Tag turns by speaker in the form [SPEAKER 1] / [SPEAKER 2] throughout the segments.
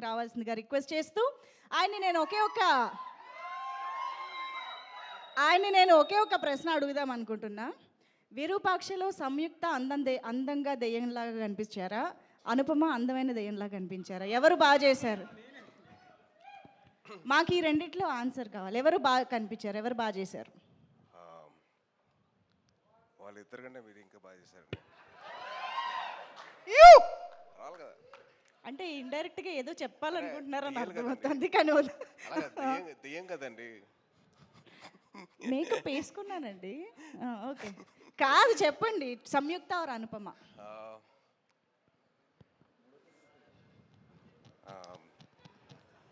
[SPEAKER 1] మీదకి రావాల్సిందిగా రిక్వెస్ట్ చేస్తూ ఆయన్ని నేను ఒకే ఒక్క ఆయన్ని నేను ఒకే ఒక ప్రశ్న అడుగుదాం అనుకుంటున్నా. విరూపాక్షలో సంయుక్త అందం దే అందంగా దెయ్యంలాగా కనిపించారా? అనుపమ అందమైన దెయ్యంలాగా కనిపించారా? ఎవరు బాగా చేశారు? మాకు ఈ రెండిట్లో ఆన్సర్ కావాలి. ఎవరు బాగా కనిపించారు? ఎవరు బాగా చేశారు?
[SPEAKER 2] వాళ్ళిద్దరు కంటే మీరు ఇంకా బాగా చేశారండి. రావాలి కదా?
[SPEAKER 1] అంటే ఇండైరెక్ట్గా ఏదో చెప్పాలనుకుంటున్నారని
[SPEAKER 2] కదండి.
[SPEAKER 1] అర్థమవుతుంది కానీ
[SPEAKER 2] అలాగే దెయ్యం దెయ్యం కదండి.
[SPEAKER 1] మేకప్ వేసుకున్నానండి. ఓకే. కాదు చెప్పండి. సంయుక్త ఆర్ అనుపమ?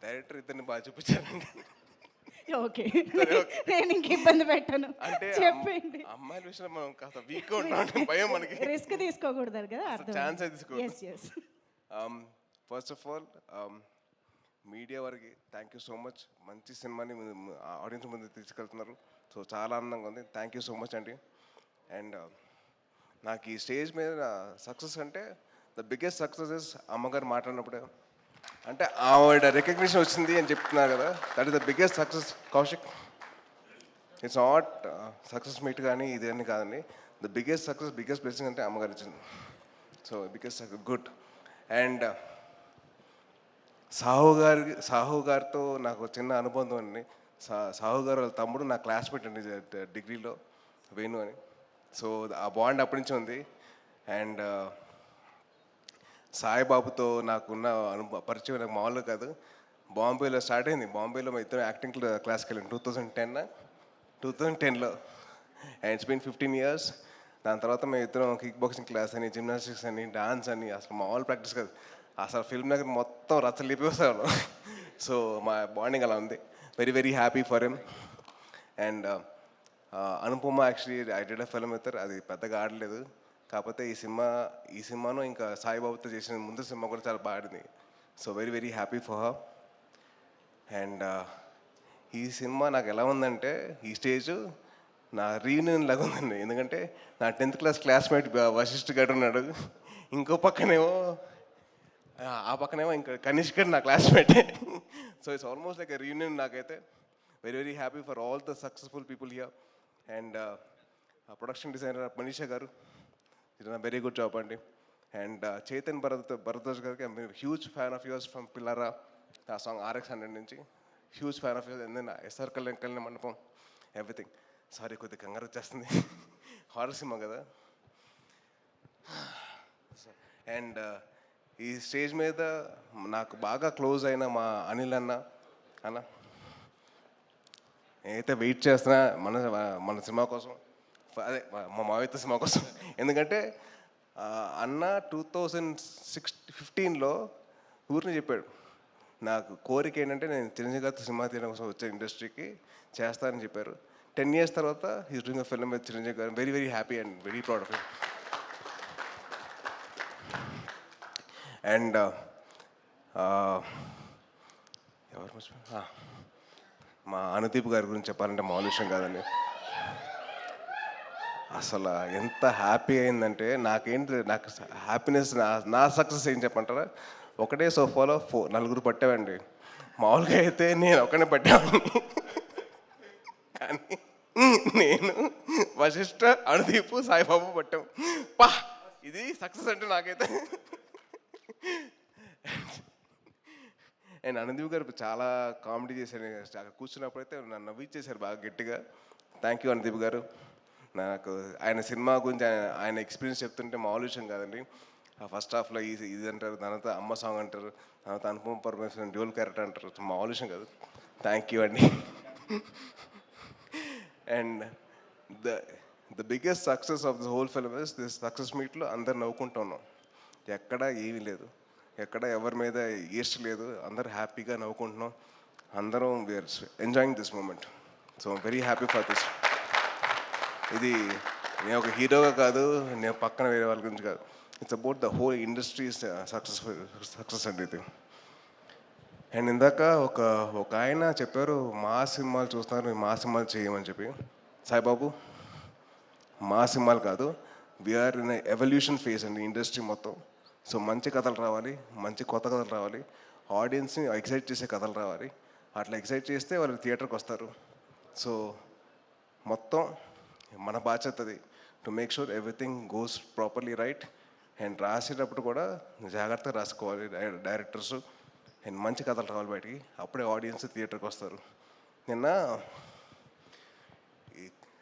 [SPEAKER 2] డైరెక్టర్ ఇద్దరిని బాగా చూపించారండి
[SPEAKER 1] ఓకే. నేను ఇంక ఇబ్బంది పెట్టను. చెప్పండి
[SPEAKER 2] అమ్- అమ్మాయిల విషయంలో మనం కాస్త వీక్గా ఉంటాం భయం మనకి.
[SPEAKER 1] రిస్క్ తీసుకోకూడదు కదా
[SPEAKER 2] ఛాన్స్ తీసుకో
[SPEAKER 1] S S
[SPEAKER 2] first of all media వారికి థ్యాంక్ యూ సో మచ్ మంచి సినిమాని ఆడియన్స్ ముందు తీసుకెళ్తున్నారు. సో చాలా ఆనందంగా ఉంది. థ్యాంక్ యూ సో మచ్ అండి. అండ్ uh, నాకు ఈ స్టేజ్ మీద సక్సెస్ అంటే ద బిగ్గెస్ట్ సక్సెస్ ఇస్ అమ్మగారు మాట్లాడినప్పుడే. అంటే ఆవిడ రికగ్నిషన్ వచ్చింది అని చెప్తున్నారు కదా. That is the biggest success Kaushik it's not success meet కానీ ఇది అని కాదండి. The biggest success biggest blessing అంటే అమ్మగారు ఇచ్చింది. So biggest good and Sahu గారి సాహు గారితో నాకు చిన్న అనుబంధం అండి. సా సాహు గారు వాళ్ళ తమ్ముడు నా క్లాస్మేట్ అండి డిగ్రీలో వేణు అని. సో ఆ బాండ్ అప్పటి నుంచి ఉంది. అండ్ సాయిబాబుతో నాకున్న అనుభవ పరిచయం నాకు మామూలు కాదు. బాంబేలో స్టార్ట్ అయింది. బాంబేలో మా ఇద్దరు యాక్టింగ్ క్లాస్కి వెళ్ళాను two thousand ten two thousand టెన్లో. And it's been fifteen years. దాని తర్వాత మేము ఇద్దరం కిక్ బాక్సింగ్ క్లాస్ అని జిమ్నాస్టిక్స్ అని డాన్స్ అని అసలు మామూలు ప్రాక్టీస్ కాదు. అసలు ఫిల్మ్ దగ్గర మొత్తం రచ్చలు లేపేసాను సో మా బాండింగ్ అలా ఉంది. Very very happy for him and Anupama actually I did a film ఇస్తారు అది పెద్దగా ఆడలేదు. కాకపోతే ఈ సినిమా ఈ సినిమాను ఇంకా సాయిబాబుతో చేసిన ముందు సినిమా కూడా చాలా బాగా so very very happy for her and ఈ సినిమా నాకు ఎలా ఉందంటే ఈ స్టేజ్ నా రీయూనియన్ లాగా ఉందండి. ఎందుకంటే నా టెన్త్ క్లాస్ క్లాస్మేట్ వశిష్ఠ గారు ఉన్నాడు. ఇంకో పక్కనేమో ఆ, పక్కనేమో ఇంకా కనిష్క్ నా classmate so it's almost like reunion నాకైతే. Very very happy for all the successful people here and production designer Manisha గారు ఇట్ నా వెరీ గుడ్ జాబ్ అండి. అండ్ చైతన్ భరత్ భరద్వాజ్ గారికి I'm huge fan of yours from Pillara ఆ song RX hundred నుంచి. Huge fan of yours and SR Kalyan Kalyana Mandapam everything sorry కొద్దిగా కంగారు వచ్చేస్తుంది. Horror cinema కదా. అండ్ ఈ స్టేజ్ మీద నాకు బాగా క్లోజ్ అయిన మా అనిల్ అన్న అన్న. నేనైతే వెయిట్ చేస్తున్నా మన మన సినిమా కోసం. అదే మా- మావిత సినిమా కోసం. ఎందుకంటే అన్న టూ థౌజండ్ సిక్స్ ఫిఫ్టీన్లో ఊరిని చెప్పాడు. నాకు కోరిక ఏంటంటే నేను చిరంజీవి గారితో సినిమా తీయడం కోసం వచ్చే ఇండస్ట్రీకి చేస్తానని చెప్పారు. టెన్ ఇయర్స్ తర్వాత ఈ డూయింగ్ ఫిల్మ్ విత్ చిరంజీవి గారు. Very very happy and very proud of it and ఎవరు మా అనుదీప్ గారి గురించి చెప్పాలంటే మామూలు విషయం కాదండి. అసలు ఎంత హ్యాపీ అయిందంటే నాకేంటి నాకు హ్యాపీనెస్ నా నా సక్సెస్ ఏం చెప్పంటారా ఒకటే సోఫాలో ఫో నలుగురు పట్టామండి. మామూలుగా అయితే నేను ఒకనే పట్టామండి కానీ నేను వశిష్ఠ అనుదీప్ సాయిబాబు పట్టాం. పా! ఇది సక్సెస్ అంటే నాకైతే అండ్ అనందీవ్ గారు చాలా కామెడీ చేశారు. అక్కడ కూర్చున్నప్పుడు అయితే నన్ను నవ్విచ్చేశారు బాగా గట్టిగా. థ్యాంక్ యూ అనుదీప్ గారు. నాకు ఆయన సినిమా గురించి ఆయన ఆయన ఎక్స్పీరియన్స్ చెప్తుంటే మామూలు విషయం కాదండి. ఆ ఫస్ట్ హాఫ్లో ఇది ఇది అంటారు తర్వాత అమ్మ సాంగ్ అంటారు తర్వాత అనుపమ పరమేశ్వరం డ్యూల్ క్యారెక్టర్ అంటారు. మామూలు విషయం కాదు. థ్యాంక్ యూ అండి. And the the biggest success of the whole film is this success మీట్లో అందరు నవ్వుకుంటూ ఉన్నాం. ఎక్కడ ఏమీ లేదు. ఎక్కడ ఎవరి మీద ఈస్ట్ లేదు. అందరు హ్యాపీగా నవ్వుకుంటున్నాం. అందరం we are enjoying this moment so very happy for this ఇది నేను ఒక హీరోగా కాదు నేను పక్కన వేరే వాళ్ళ గురించి కాదు. It's about the whole industry successful success అండి ఇది అండ్ ఇందాక ఒక ఒక ఆయన చెప్పారు మా సినిమాలు చూస్తున్నారు మా సినిమాలు చేయమని చెప్పి. సాయిబాబు మా సినిమాలు కాదు we are in evolution phase అండి ఇండస్ట్రీ మొత్తం. సో మంచి కథలు రావాలి మంచి కొత్త కథలు రావాలి ఆడియన్స్ని ఎక్సైట్ చేసే కథలు రావాలి. అట్లా ఎక్సైట్ చేస్తే వాళ్ళు థియేటర్కి వస్తారు. సో మొత్తం మన బాధ్యతది to make sure everything goes properly right and రాసేటప్పుడు కూడా జాగ్రత్తగా రాసుకోవాలి డైరెక్టర్స్. అండ్ మంచి కథలు రావాలి బయటికి. అప్పుడే ఆడియన్స్ థియేటర్కి వస్తారు. నిన్న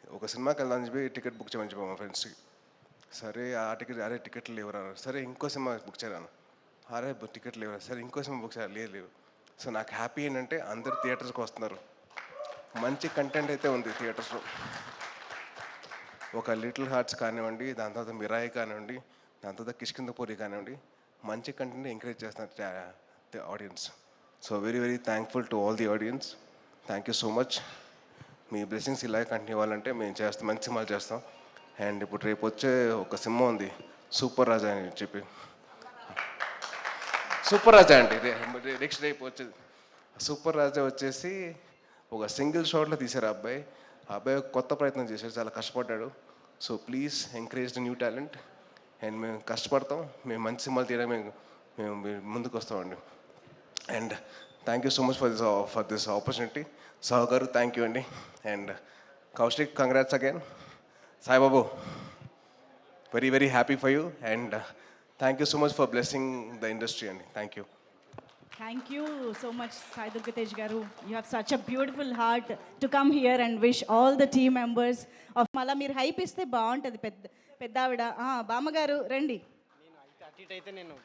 [SPEAKER 2] ఒక సినిమాకి వెళ్దామని చెప్పి టికెట్ బుక్ చేయమని చెప్పాము మా ఫ్రెండ్స్కి. సరే ఆ టికెట్ అరే టికెట్లు లేవురా సరే ఇంకో సినిమా బుక్ చేయరాను అరే టికెట్ లేవురా సరే ఇంకో సినిమా బుక్ చేయాలి. లేదు లేవు సో నాకు హ్యాపీ ఏంటంటే అందరు థియేటర్స్కి వస్తున్నారు. మంచి కంటెంట్ అయితే ఉంది థియేటర్స్లో. ఒక లిటిల్ హార్ట్స్ కానివ్వండి దాని తర్వాత మిరాయి కానివ్వండి దాని తర్వాత కిష్కిందపూరి కానివ్వండి మంచి కంటెంట్ ఎంకరేజ్ చేస్తున్నారు audience. So very very thankful to all the audience. Thank you so much. Me blessings ఇలాగే కంటిన్యూ అవ్వాలంటే మేము చేస్తాం మంచి సినిమాలు చేస్తాం. అండ్ ఇప్పుడు రేపు వచ్చే ఒక సినిమా ఉంది సూపర్ రాజా అని చెప్పి. సూపర్ రాజా అండి నెక్స్ట్ రేపు వచ్చేది. సూపర్ రాజా వచ్చేసి ఒక సింగిల్ షాట్లో తీశారు ఆ అబ్బాయి. ఆ అబ్బాయి కొత్త ప్రయత్నం చేశాడు చాలా కష్టపడ్డాడు. So please encourage the new talent and మేము కష్టపడతాం మేము మంచి సినిమాలు తీయడం మేము మేము ముందుకు వస్తామండి. And thank you so much for this for this opportunity సహగారు thank you అండి. And Kaushik congrats again Saibabu very very happy for you and thank you so much for blessing the industry అండి thank you
[SPEAKER 1] thank you so much Sai Durgatej గారు you have such a beautiful heart to come here and wish all the team members of మళ్ళీ మీరు hype ఇస్తే బాగుంటుంది. పెద్ద పెద్ద ఆవిడ. ఆ, బామ్మగారు రండి.
[SPEAKER 3] నేను అయితే నేను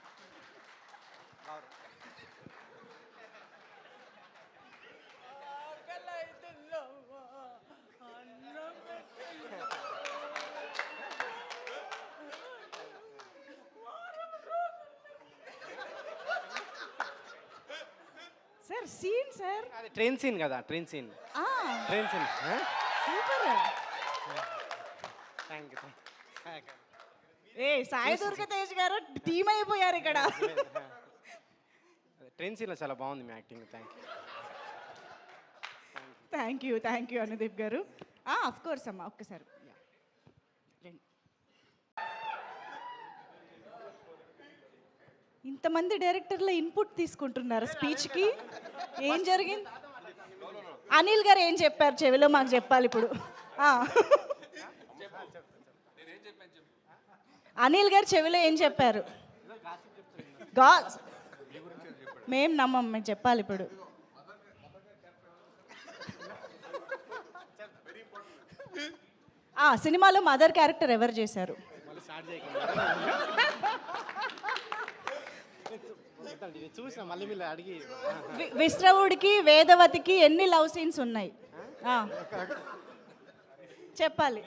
[SPEAKER 1] సార్ సీన్ సార్
[SPEAKER 3] అది ట్రైన్ సీన్ కదా train scene train scene
[SPEAKER 1] super.
[SPEAKER 3] Thank you
[SPEAKER 1] ఏ సాయి దుర్గతేజ్ గారు టీమ్ అయిపోయారు ఇక్కడ.
[SPEAKER 3] ట్రైన్ సీన్లో చాలా బాగుంది మీ acting thank you
[SPEAKER 1] thank you thank you Anudeep గారు. అఫ్ కోర్స్ అమ్మా ఒక్కసారి Yeah. రండి ఇంతమంది డైరెక్టర్ల ఇన్పుట్ తీసుకుంటున్నారు స్పీచ్కి ఏం జరిగింది? అనిల్ గారు ఏం చెప్పారు? చెవిలో మాకు చెప్పాలి ఇప్పుడు. అనిల్ గారు చెవిలో ఏం చెప్పారు? గా మేం నమ్మం మేము చెప్పాలి ఇప్పుడు. సినిమాలో మదర్ క్యారెక్టర్ ఎవరు చేశారు?
[SPEAKER 3] చూసిన మళ్ళీ మీరు అడిగి.
[SPEAKER 1] విశ్రవుడికి వేదవతికి ఎన్ని లవ్ సీన్స్ ఉన్నాయి? చెప్పాలి.